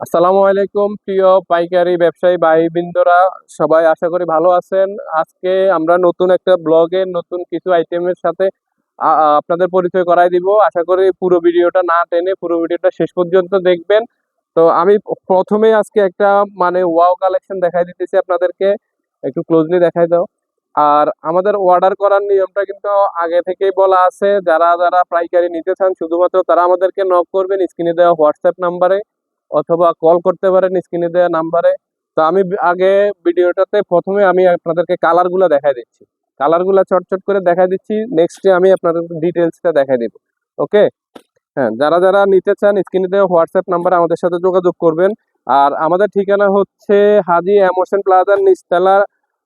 আসসালামু আলাইকুম, প্রিয় পাইকারি ব্যবসায়ী ভাই বৃন্দরা সবাই আশা করি ভালো আছেন। আজকে আমরা নতুন একটা ব্লগে নতুন কিছু আইটেমের সাথে আপনাদের পরিচয় করাই দিব। আশা করি পুরো ভিডিওটা না টেনে পুরো ভিডিওটা শেষ পর্যন্ত দেখবেন। তো আমি প্রথমে আজকে একটা মানে ওয়াও কালেকশন দেখাই দিতেছি আপনাদেরকে। একটু ক্লোজলি দেখাই দাও। আর আমাদের অর্ডার করার নিয়মটা কিন্তু আগে থেকেই বলা আছে। যারা যারা পাইকারি নিতে চান, শুধুমাত্র তারা আমাদেরকে নক করবেন। স্ক্রিনে দেওয়া হোয়াটসঅ্যাপ নাম্বারে। অথবা কল করতে পারেন স্ক্রিনে দেওয়া নাম্বারে তো আমি আগে ভিডিওটাতে প্রথমে আমি আপনাদেরকে কালারগুলো দেখাই দিচ্ছি। কালারগুলো চটচট করে দেখাই দিচ্ছি। নেক্সটে আমি আপনাদের ডিটেলসটা দেখাই দিব। ওকে হ্যাঁ যারা যারা নিতে চান স্ক্রিনে দেওয়া হোয়াটসঅ্যাপ নাম্বারে আমাদের সাথে যোগাযোগ করবেন। আর আমাদের ঠিকানা হচ্ছে হাজি এমোশন প্লাজার নিচতলা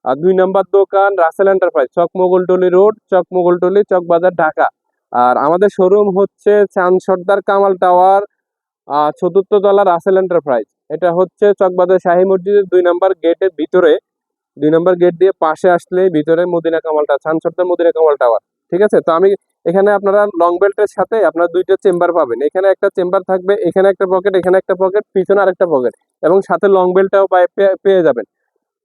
দুই নম্বর দোকান, রাসেল এন্টারপ্রাইজ, চক মোগলটলি রোড, চক মোগলটলি চক বাজার, ঢাকা। আর আমাদের শোরুম হচ্ছে চাঁদ সর্দার কামাল টাওয়ার চতুর্থ তলা রাসেল এন্টারপ্রাইজ। এটা হচ্ছে চকবাজার শাহী মসজিদের দুই নম্বর গেটের ভিতরে। দুই নম্বর গেট দিয়ে পাশে আসলে ভিতরে মদিনা কামালটা ছানসর্দার মদিনা কামাল টাওয়ার ঠিক আছে? তো আমি এখানে আপনারা লং বেল্টের সাথে আপনার দুইটা চেম্বার পাবেন। এখানে একটা চেম্বার থাকবে, এখানে একটা পকেট এখানে একটা পকেট পিছনে আরেকটা পকেট এবং সাথে লং বেল্টটাও পেয়ে যাবেন।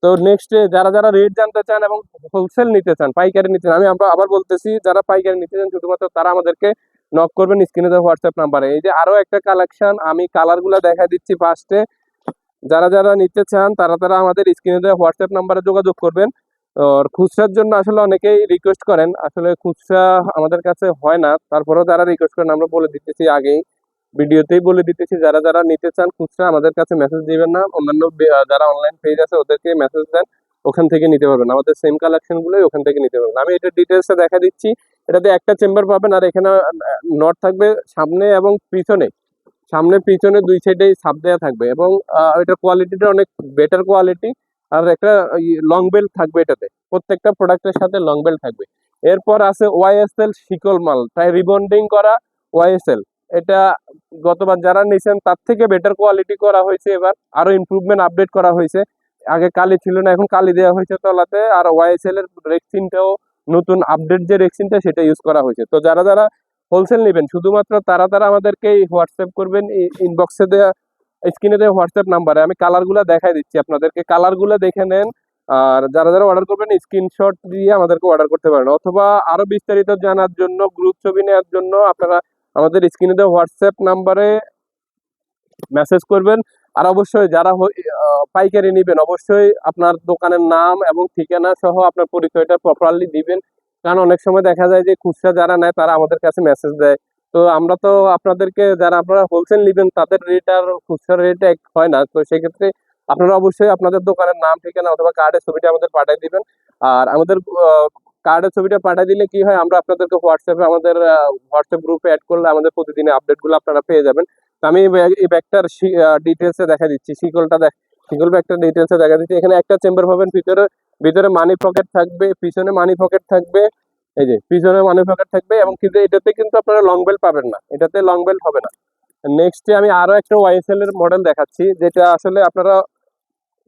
তো নেক্সট যারা যারা রেট জানতে চান এবং হোলসেল নিতে চান, পাইকারি নিতে চান, আমি আবার বলতেছি, যারা পাইকারি নিতে চান, শুধুমাত্র তারা আমাদেরকে নক করবেন স্ক্রিনে দেওয়া হোয়াটসঅ্যাপ নাম্বারে এই যে আরও একটা কালেকশন আমি কালারগুলো দেখা দিচ্ছি ফার্স্টে যারা যারা নিতে চান, তারা তারা আমাদের স্ক্রিনে দেওয়া হোয়াটসঅ্যাপ নাম্বারে যোগাযোগ করবেন। আর খুচরার জন্য আসলে অনেকেই রিকোয়েস্ট করেন। আসলে খুচরা আমাদের কাছে হয় না। তারপরেও যারা রিকোয়েস্ট করেন, আমরা বলে দিতেছি আগেই। ভিডিওতেই বলে দিতেছি, যারা যারা নিতে চান, খুচরা আমাদের কাছে মেসেজ দিবেন না। অন্যান্য যারা অনলাইন পেজ আছে, ওদেরকে মেসেজ দেন। ওখান থেকে নিতে পারবেন। আমাদের সেম কালেকশন গুলোই ওখান থেকে নিতে পারবেন। আমি এটা ডিটেলসটা দেখা দিচ্ছি। এটাতে একটা চেম্বার পাবেন আর এখানে নট থাকবে সামনে এবং পিছনে। সামনে, পিছনে দুই সাইডেই সাপ দেওয়া থাকবে এবং এটার কোয়ালিটিটা অনেক বেটার কোয়ালিটি আর একটা লং বেল্ট থাকবে এটাতে। প্রত্যেকটা প্রোডাক্টের সাথে লং বেল্ট থাকবে। এরপর আছে ওয়াইএসএল শিকল মাল। তাই রিবন্ডিং করা ওয়াইএসএল এটা গতবার যারা নিয়েছেন তার থেকে বেটার কোয়ালিটি করা হয়েছে এবার। আরও ইমপ্রুভমেন্ট আপডেট করা হয়েছে। আগে কালি ছিল না, এখন কালি দেওয়া হয়েছে তলাতে। আর ওয়াইএসএল এর রেক্সিনটাও নতুন আপডেট যে রেক্সিনটা সেটা ইউজ করা হয়েছে। তো যারা যারা হোলসেল নেবেন, শুধুমাত্র তারা তারা আমাদেরকে হোয়াটসঅ্যাপ করবেন ইনবক্সে দেওয়া স্ক্রিনে দেওয়া হোয়াটসঅ্যাপ নাম্বারে আমি কালারগুলো দেখাই দিচ্ছি আপনাদেরকে। কালারগুলো দেখে নেন, আর যারা যারা অর্ডার করবেন স্ক্রিনশট দিয়ে আমাদেরকে অর্ডার করতে পারেন। অথবা আরও বিস্তারিত জানার জন্য গ্রুপ ছবি নেওয়ার জন্য আপনারা আমাদের স্ক্রিনে দেওয়া হোয়াটসঅ্যাপ নাম্বারে মেসেজ করবেন। আর অবশ্যই যারা পাইকারি নেবেন, অবশ্যই আপনার দোকানের নাম এবং ঠিকানা সহ আপনার পরিচয়টা প্রপারলি দিবেন। কারণ অনেক সময় দেখা যায় যে খুচরা যারা নেয়, তারা আমাদের কাছে মেসেজ দেয়। তো আমরা তো আপনাদেরকে, যারা আপনারা হোলসেল নেবেন, তাদের রেট আর খুচরা রেট এক হয় না। তো সেক্ষেত্রে আপনারা অবশ্যই আপনাদের দোকানের নাম, ঠিকানা অথবা কার্ডের ছবিটা আমাদের পাঠিয়ে দিবেন। আর আমাদের কার্ডের ছবিটা পাঠিয়ে দিলে কি হয়, আমরা আপনাদেরকে হোয়াটসঅ্যাপে আমাদের হোয়াটসঅ্যাপ গ্রুপে অ্যাড করলে আমাদের প্রতিদিনের আপডেটগুলো আপনারা পেয়ে যাবেন। আমি এই ব্যাগ- এই ব্যাগটার ডিটেলসে দেখা দিচ্ছি। শিকলটা দেখ শিকল ব্যাগটার ডিটেলসে দেখা দিচ্ছি। এখানে একটা চেম্বার পাবেন, ভিতরে ভিতরে মানি পকেট থাকবে, পিছনে মানি পকেট থাকবে। এই যে, পিছনে মানি পকেট থাকবে এবং কিন্তু এটাতে কিন্তু আপনারা লং বেল্ট পাবেন না। এটাতে লং বেল্ট হবে না। নেক্সটে আমি আরও একটা ওয়াইএসএল এর মডেল দেখাচ্ছি, যেটা আসলে আপনারা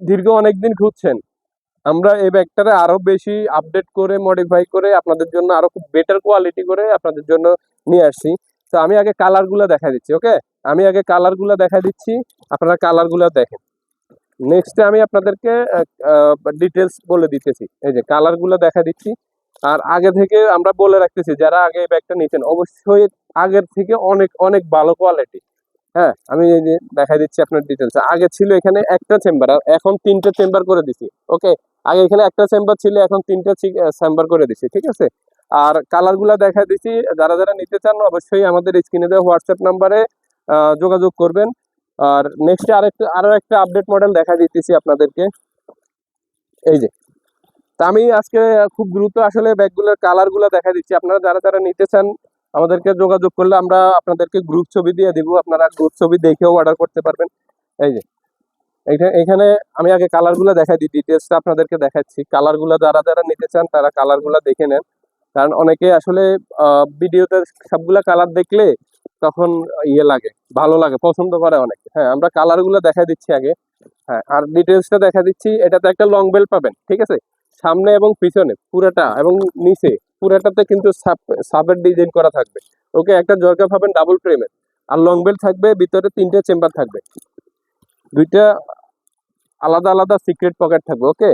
দীর্ঘ অনেকদিন খুঁজছেন আমরা এই ব্যাগটারে আরও বেশি আপডেট করে মডিফাই করে আপনাদের জন্য আরও খুব বেটার কোয়ালিটি করে আপনাদের জন্য নিয়ে আসছি। তো আমি আগে কালারগুলো দেখা দিচ্ছি ওকে আমি আগে কালারগুলো দেখা দিচ্ছি, আপনারা কালারগুলো দেখেন। নেক্সটে আমি আপনাদেরকে ডিটেলস বলে দিতেছি। এই যে কালারগুলো দেখা দিচ্ছি। আর আগে থেকে আমরা বলে রাখতেছি, যারা আগে এই ব্যাগটা নিতেন, অবশ্যই আগের থেকে অনেক অনেক ভালো কোয়ালিটি হ্যাঁ আমি এই যে দেখা দিচ্ছি আপনার ডিটেলস আগে ছিল এখানে একটা চেম্বার আর এখন তিনটা চেম্বার করে দিছি ওকে আগে এখানে একটা চেম্বার ছিল, এখন তিনটা চেম্বার করে দিছি, ঠিক আছে? আর কালারগুলা দেখা দিচ্ছি যারা যারা নিতে চান, অবশ্যই আমাদের স্ক্রিনে দেওয়া হোয়াটসঅ্যাপ নাম্বারে যোগাযোগ করবেন। আর নেক্সট আরেকটা, আরও একটা আপডেট মডেল দেখা দিতেছি আপনাদেরকে। এই যে। তা আমি আজকে খুব দ্রুত আসলে ব্যাগগুলোর কালারগুলো দেখা দিচ্ছি। আপনারা যারা যারা নিতে চান, আমাদেরকে যোগাযোগ করলে আমরা আপনাদেরকে গ্রুপ ছবি দিয়ে দিব। আপনারা গ্রুপ ছবি দেখেও অর্ডার করতে পারবেন। এই যে। এখানে আমি আগে কালারগুলো দেখাই দিই ডিটেলসটা আপনাদেরকে দেখাচ্ছি। কালারগুলো যারা যারা নিতে চান, তারা কালারগুলো দেখে নেন। কারণ অনেকে আসলে ভিডিওতে সবগুলা কালার দেখলে তখন ইয়ে লাগে, ভালো লাগে, পছন্দ করে অনেকে। হ্যাঁ আমরা কালারগুলো দেখা দিচ্ছি আগে। হ্যাঁ আর ডিটেলসটা দেখা দিচ্ছি, এটাতে একটা লং বেল পাবেন, ঠিক আছে? সামনে এবং পিছনে, পুরোটা এবং নিচে, পুরোটাতে কিন্তু সাবের ডিজাইন করা থাকবে। ওকে, একটা জরকা পাবেন ডাবল ফ্রেমের আর লং বেল থাকবে, ভিতরে তিনটে চেম্বার থাকবে। দুইটা আলাদা আলাদা সিক্রেট পকেট থাকবে ওকে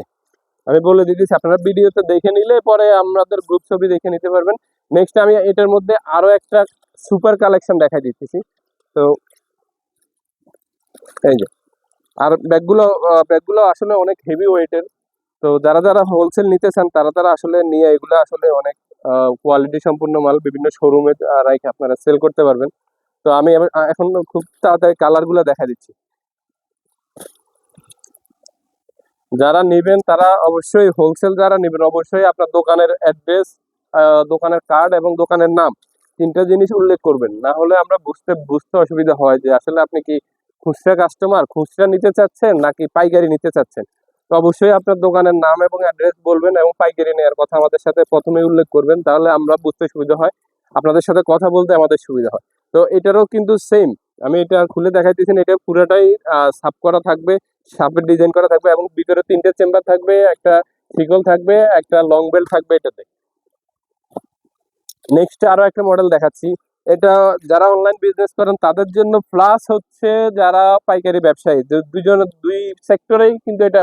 আমি বলে দিতেছি আপনারা ভিডিওতে দেখে নিলে পরে আমাদের গ্রুপ ছবি দেখে নিতে পারবেন। নেক্সট আমি এটার মধ্যে আরও একটা সুপার কালেকশন দেখাই দিতেছি। তো এই যে, আর ব্যাগগুলো ব্যাগগুলো আসলে অনেক হেভি ওয়েটের তো যারা যারা হোলসেল নিতে চান, তারা তারা আসলে নিয়ে এগুলো আসলে অনেক কোয়ালিটি সম্পূর্ণ মাল বিভিন্ন শোরুমে রাখে আপনারা সেল করতে পারবেন। তো আমি এখন খুব তাড়াতাড়ি কালারগুলো দেখা দিচ্ছি। যারা নেবেন, তারা অবশ্যই হোলসেল যারা নেবেন, অবশ্যই আপনার দোকানের অ্যাড্রেস দোকানের কার্ড এবং দোকানের নাম, তিনটা জিনিস উল্লেখ করবেন। না হলে আমরা বুঝতে বুঝতে অসুবিধা হয় যে আসলে আপনি কি খুচরা কাস্টমার খুচরা নিতে চাচ্ছেন নাকি পাইকারি নিতে চাচ্ছেন? তো অবশ্যই আপনার দোকানের নাম এবং অ্যাড্রেস বলবেন এবং পাইকারি নেওয়ার কথা আমাদের সাথে প্রথমে উল্লেখ করবেন, তাহলে আমরা বুঝতে সুবিধা হয়, আপনাদের সাথে কথা বলতে আমাদের সুবিধা হয়। তো এটারও কিন্তু সেম আমি এটা খুলে দেখাইতেছি এটা পুরোটাই সাফ করা থাকবে। সাপের ডিজাইন করা থাকবে এবং ভিতরে তিনটে চেম্বার থাকবে, একটা সিকল থাকবে, একটা লং বেল্ট থাকবে এটাতে। নেক্সট আরও একটা মডেল দেখাচ্ছি। এটা যারা অনলাইন বিজনেস করেন, তাদের জন্য প্লাস হচ্ছে যারা পাইকারি ব্যবসায়ী। দুজন, দুই সেক্টরেই কিন্তু এটা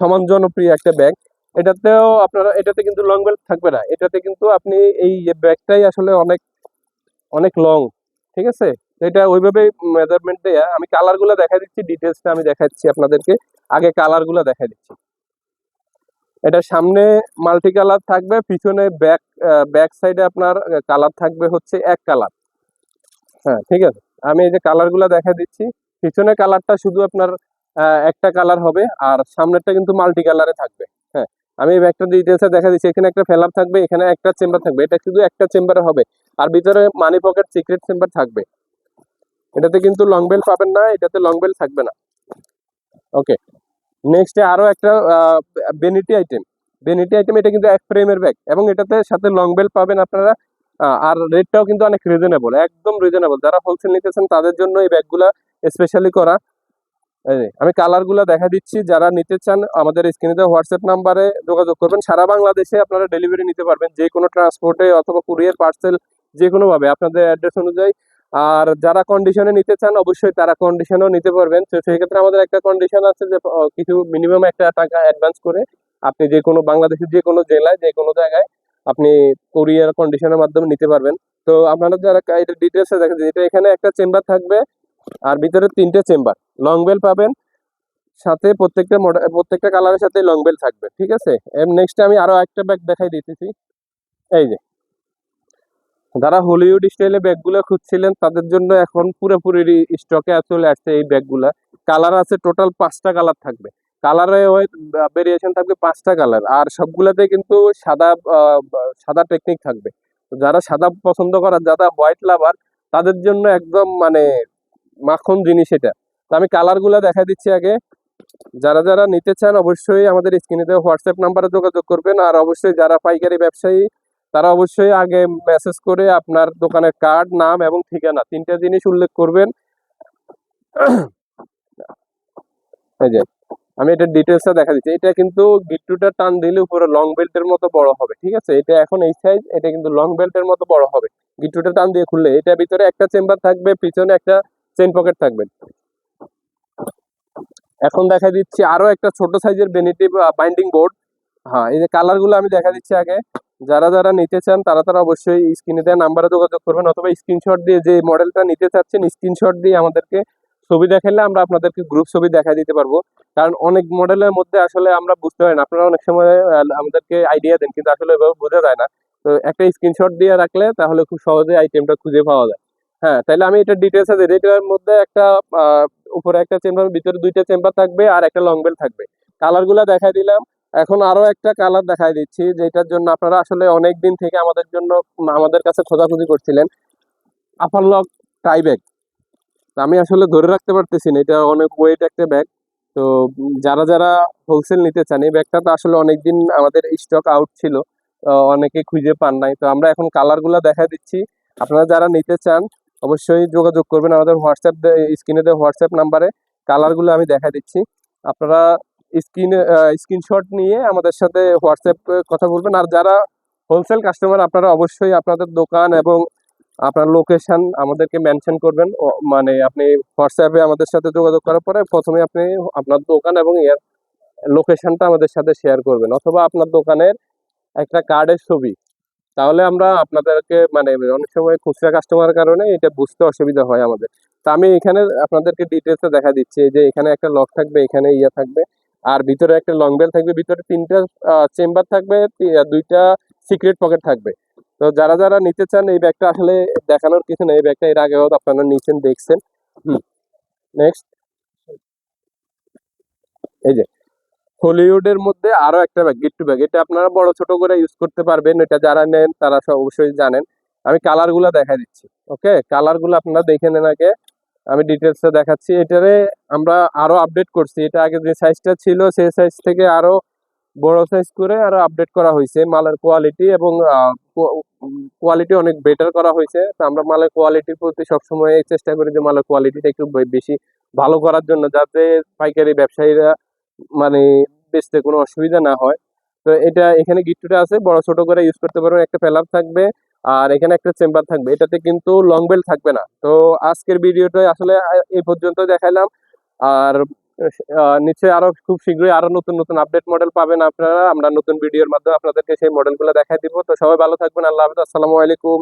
সমান জনপ্রিয় একটা ব্যাগ এটাতেও আপনারা, এটাতে কিন্তু লং বেল্ট থাকবে না। এটাতে কিন্তু আপনি এই ব্যাগটাই আসলে অনেক অনেক লং ঠিক আছে? এটা ওইভাবে মেজারমেন্ট দেয়া। আমি কালারগুলো দেখা দিচ্ছি ডিটেলসটা আমি দেখাচ্ছি আপনাদেরকে। আগে কালারগুলো দেখা দিচ্ছি। এটা সামনে মাল্টি কালার থাকবে, পিছনে ব্যাক ব্যাক সাইডে আপনার কালার থাকবে হচ্ছে এক কালার হ্যাঁ ঠিক আছে? আমি এই যে কালারগুলো দেখা দিচ্ছি। পিছনে কালারটা শুধু আপনার একটা কালার হবে, আর সামনেরটা কিন্তু মাল্টি কালারে থাকবে। হ্যাঁ আমি এই ব্যাগটা ডিটেলসে দেখা দিচ্ছি। এখানে একটা ফেলার থাকবে, এখানে একটা চেম্বার থাকবে। এটা শুধু একটা চেম্বারে হবে। আর ভিতরে মানি পকেট সিক্রেট চেম্বার থাকবে। এটাতে কিন্তু লং বেল পাবেন না, এটাতে লং বেল থাকবে না। ওকে নেক্সটে আরও একটা বেনিটি আইটেম বেনিটি আইটেম এটা কিন্তু এক ফ্রেমের ব্যাগ এবং এটাতে সাথে লং বেল পাবেন আপনারা। আর রেটটাও কিন্তু অনেক রিজনেবল একদম রিজনেবল যারা হোলসেল নিতেছেন, তাদের জন্য এই ব্যাগগুলা স্পেশালি করা। আমি কালারগুলো দেখা দিচ্ছি, যারা নিতে চান, আমাদের স্ক্রিনে দেওয়া হোয়াটসঅ্যাপ নাম্বারে যোগাযোগ করবেন। সারা বাংলাদেশে আপনারা ডেলিভারি নিতে পারবেন যে কোনো ট্রান্সপোর্টে অথবা কুরিয়ার পার্সেল যে কোনোভাবে আপনাদের অ্যাড্রেস অনুযায়ী আর যারা কন্ডিশনে নিতে চান, অবশ্যই তারা কন্ডিশনেও নিতে পারবেন। তো সেই ক্ষেত্রে আমাদের একটা কন্ডিশন আছে যে কিছু মিনিমাম একটা টাকা অ্যাডভান্স করে আপনি যে কোনো বাংলাদেশের যে কোনো জেলায়, যে কোনো জায়গায় আপনি কোরিয়ার কন্ডিশনের মাধ্যমে নিতে পারবেন। তো আপনারা যারা এটা ডিটেলসে দেখেন, এটা এখানে একটা চেম্বার থাকবে আর ভিতরে তিনটে চেম্বার লং বেল পাবেন, সাথে প্রত্যেকটা মডেল প্রত্যেকটা কালারের সাথে লং বেল থাকবে, ঠিক আছে? নেক্সট আমি আরও একটা ব্যাগ দেখাই দিতেছি। এই যে যারা হলিউড স্টাইলে ব্যাগগুলো খুঁজছিলেন, তাদের জন্য এখন পুরোপুরি স্টকে চলে আসছে এই ব্যাগগুলা কালার আছে টোটাল পাঁচটা কালার থাকবে। কালারে ভেরিয়েশন থাকবে পাঁচটা কালার আর সবগুলাতে কিন্তু সাদা সাদা টেকনিক থাকবে। যারা সাদা পছন্দ করার যারা হোয়াইট লাভার তাদের জন্য একদম মানে মাখন জিনিস এটা। তো আমি কালারগুলো দেখা দিচ্ছি আগে। যারা যারা নিতে চান, অবশ্যই আমাদের স্ক্রিনে হোয়াটসঅ্যাপ নাম্বারে যোগাযোগ করবেন। আর অবশ্যই যারা পাইকারি ব্যবসায়ী তারা অবশ্যই আগে মেসেজ করে আপনার দোকানের কার্ড নাম এবং ঠিকানা, তিনটা জিনিস উল্লেখ করবেন। এই যে, আমি এটা ডিটেলসটা দেখা দিচ্ছি। এটা কিন্তু গিট্টুটা টান দিলে উপরে লং বেল্টের মতো বড় হবে, ঠিক আছে? এটা এখন এই সাইজ এটা কিন্তু লং বেল্টের মতো বড় হবে। গিট্টুটা টান দিয়ে খুললে এটা ভিতরে একটা চেম্বার থাকবে, পিছনে একটা চেন পকেট থাকবে। এখন দেখা দিচ্ছি আরও একটা ছোট সাইজের বেনিটি বাইন্ডিং বোর্ড হ্যাঁ এই যে কালারগুলো আমি দেখা দিচ্ছি আগে। যারা যারা নিতে চান, তারা তারা অবশ্যই স্ক্রিনে দেওয়া নাম্বারে যোগাযোগ করবেন অথবা স্ক্রিনশট দিয়ে যে মডেলটা নিতে চাচ্ছেন স্ক্রিনশট দিয়ে আমাদেরকে ছবি দেখালে আমরা আপনাদেরকে গ্রুপ ছবি দেখাই দিতে পারব। কারণ অনেক মডেলের মধ্যে আসলে আমরা বুঝতে পারি না। আপনারা অনেক সময় আমাদেরকে আইডিয়া দেন, কিন্তু আসলে বোঝা যায় না। তো একটা স্ক্রিনশট দিয়ে রাখলে তাহলে খুব সহজে আইটেমটা খুঁজে পাওয়া যায়। হ্যাঁ তাহলে আমি এটা ডিটেলস আছে এটার মধ্যে একটা উপরে একটা চেম্বার ভিতরে দুইটা চেম্বার থাকবে আর একটা লং বেল থাকবে। কালারগুলো দেখাই দিলাম। এখন আরও একটা কালার দেখাই দিচ্ছি, যেটার জন্য আপনারা আসলে অনেক দিন থেকে আমাদের জন্য, আমাদের কাছে খোঁজাখুঁজি করছিলেন আপার লক টাই ব্যাগ আমি আসলে ধরে রাখতে পারতেছি না, এটা অনেক ওয়েট একটা ব্যাগ তো যারা যারা হোলসেল নিতে চান, এই ব্যাগটা তো আসলে অনেক দিন আমাদের স্টক আউট ছিল অনেকে খুঁজে পান নাই। তো আমরা এখন কালারগুলো দেখা দিচ্ছি। আপনারা যারা নিতে চান, অবশ্যই যোগাযোগ করবেন আমাদের হোয়াটসঅ্যাপ, স্ক্রিনে দেওয়া হোয়াটসঅ্যাপ নাম্বারে। কালারগুলো আমি দেখা দিচ্ছি। আপনারা স্ক্রিনে স্ক্রিনশট নিয়ে আমাদের সাথে হোয়াটসঅ্যাপ কথা বলবেন। আর যারা হোলসেল কাস্টমার আপনারা অবশ্যই আপনাদের দোকান এবং আপনার লোকেশন আমাদেরকে মেনশন করবেন। মানে আপনি হোয়াটসঅ্যাপে আমাদের সাথে যোগাযোগ করার পরে প্রথমে আপনি আপনার দোকান এবং এর লোকেশনটা আমাদের সাথে শেয়ার করবেন। অথবা আপনার দোকানের একটা কার্ডের ছবি। তাহলে আমরা আপনাদেরকে মানে অনেক সময় খুচরা কাস্টমার কারণে এটা বুঝতে অসুবিধা হয় আমাদের। তা আমি এখানে আপনাদেরকে ডিটেলসে দেখা দিচ্ছি। যে এখানে একটা লক থাকবে, এখানে ইয়ে থাকবে। আর ভিতরে একটা লং বেল থাকবে, ভিতরে তিনটা চেম্বার থাকবে দুইটা সিক্রেট পকেট থাকবে। তো যারা যারা নিতে চান, এই ব্যাগটা আসলে দেখানোর কিছু নেই, এই ব্যাগটা এর আগেও আপনারা নিচ্ছেন দেখছেন। নেক্সট এই যে হলিউডের মধ্যে আরও একটা ব্যাগ গিফট ব্যাগ এটা আপনারা বড়, ছোট করে ইউজ করতে পারবেন, এটা যারা নেন, তারা অবশ্যই জানেন। আমি কালারগুলা দেখা দিচ্ছি ওকে কালারগুলো আপনারা দেখে নেন আগে। আমি ডিটেলসে দেখাচ্ছি। এটারে আমরা আরও আপডেট করছি। এটা আগে যে সাইজটা ছিল, সেই সাইজ থেকে আরও বড় সাইজ করে আরও আপডেট করা হয়েছে মালের কোয়ালিটি এবং কোয়ালিটি অনেক বেটার করা হয়েছে। তো আমরা মালের কোয়ালিটির প্রতি সবসময় চেষ্টা করি যে মালের কোয়ালিটিটা একটু বেশি ভালো করার জন্য, যাতে পাইকারি ব্যবসায়ীরা মানে বেচতে কোনো অসুবিধা না হয়। তো এটা এখানে গিফটটা আছে, বড় ছোট করে ইউজ করতে পারবেন। একটা পেলার থাকবে। আর এখানে একটা চেম্বার থাকবে। এটাতে কিন্তু লং বেল থাকবে না। তো আজকের ভিডিওটা আসলে এই পর্যন্ত দেখাইলাম আর নিচে নিশ্চয়ই আরও খুব শীঘ্রই আরও নতুন নতুন আপডেট মডেল পাবেন আপনারা। আমরা নতুন ভিডিওর মাধ্যমে আপনাদেরকে সেই মডেলগুলো দেখাই দিব। তো সবাই ভালো থাকবেন। আল্লাহ হাফিজ। আসসালামু আলাইকুম।